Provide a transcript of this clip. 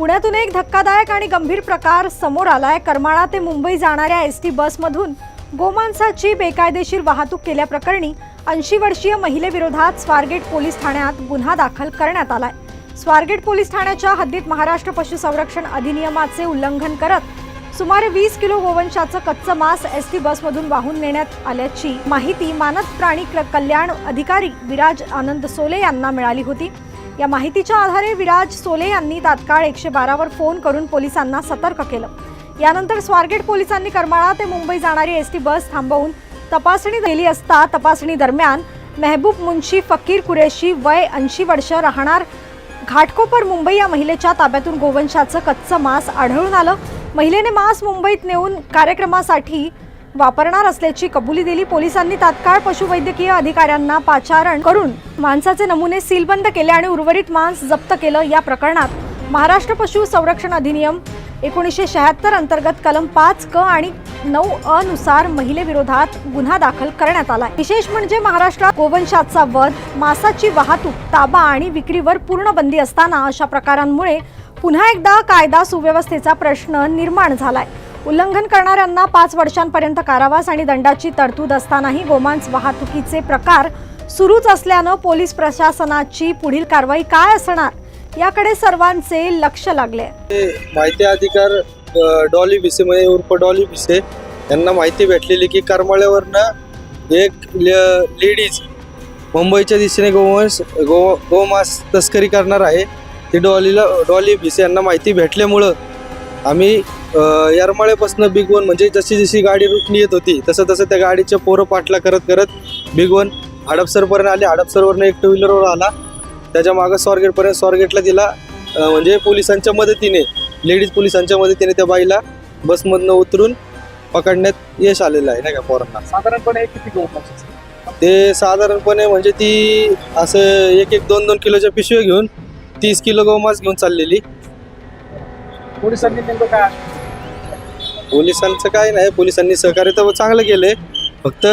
पुण्यातून एक धक्कादायक आणि गंभीर प्रकार समोर आलाय. करमाळा ते मुंबई जाणाऱ्या एस टी बसमधून गोमांसाची बेकायदेशीर वाहतूक केल्याप्रकरणी ऐंशी वर्षीय महिलेविरोधात स्वारगेट पोलीस ठाण्यात गुन्हा दाखल करण्यात आलाय. स्वारगेट पोलीस ठाण्याच्या हद्दीत महाराष्ट्र पशुसंरक्षण अधिनियमाचे उल्लंघन करत सुमारे वीस किलो गोवंशाचं कच्चं मांस एस टी बसमधून वाहून नेण्यात आल्याची माहिती मानस प्राणी क- कल्याण अधिकारी विराज आनंद सोले यांना मिळाली होती. या माहितीच्या आधारे विराज सोले यांनी तात्काळ एकशे बारावर फोन करून पोलिसांना सतर्क केलं. यानंतर स्वारगेट पोलिसांनी करमाळा ते मुंबई जाणारी एस टी बस थांबवून तपासणी केली असता तपासणी दरम्यान मेहबूब मुन्शी फकीर कुरेशी वय ऐंशी वर्ष राहणार घाटकोपर मुंबई या महिलेच्या ताब्यातून गोवंशाचं कच्चं मांस आढळून आलं. महिलेने मांस मुंबईत नेऊन कार्यक्रमासाठी वापरणार असल्याची कबुली दिली पोलिसांनी तात्काळ पशुवैद्यकीय अधिकाऱ्यांना पाचारण करून मांसाचे नमुने सीलबंद केले आणि उर्वरित मांस जप्त केलं या प्रकरणात. महाराष्ट्र पशु संरक्षण अधिनियम एकोणीसशे शहात्तर अंतर्गत कलम पाच क आणि नऊ अ नुसार महिलेविरोधात गुन्हा दाखल करण्यात आला विशेष म्हणजे महाराष्ट्रात गोवंशाचा वध मांसाची वाहतूक ताबा आणि विक्रीवर पूर्ण बंदी असताना अशा प्रकारांमुळे पुन्हा एकदा कायदा सुव्यवस्थेचा प्रश्न निर्माण झालाय. उल्लंघन करणाऱ्यांना पाच वर्षांपर्यंत कारावास आणि दंडाची तरतूद असतानाही गोमांस वाहतुकीचे प्रकार सुरूच असल्यानं पोलीस प्रशासनाची पुढील कारवाई काय असणार याकडे सर्वांचे लक्ष लागले. ते माहिती अधिकार डॉली भिसे म्हणजे उर्फ डॉली भिसे यांना माहिती भेटलेली की करमाळ्यावरनं एक ल- लेडीज मुंबईच्या दिशेने गोवंश गो गोमांस तस्करी करणार आहे. ती डॉलीला डॉली भिसे यांना माहिती भेटल्यामुळं आम्ही अ, येरमाळ्यापासून बिग वन म्हणजे जशी जशी गाडी रुटणी येत होती तसं तसं त्या गाडीच्या पोरं पाठला करत करत बिग वन हडपसरपर्यंत आले. हडपसरवरनं एक टू व्हीलरवर आला. त्याच्या मागं स्वारगेटपर्यंत स्वारगेटला दिला. म्हणजे पोलिसांच्या मदतीने लेडीज पोलिसांच्या मदतीने त्या बाईला बसमधनं उतरून पकडण्यात यश आलेलं आहे नाही का पोरांना? साधारणपणे किती गोमांस ते साधारणपणे म्हणजे ती असं एक एक दोन दोन किलोच्या पिशव्या घेऊन तीस किलो गहमास घेऊन चाललेली. पोलिसांनी नेमकं काय पोलिसांचं काय नाही पोलिसांनी सहकार्य तर चांगलं केलंय. फक्त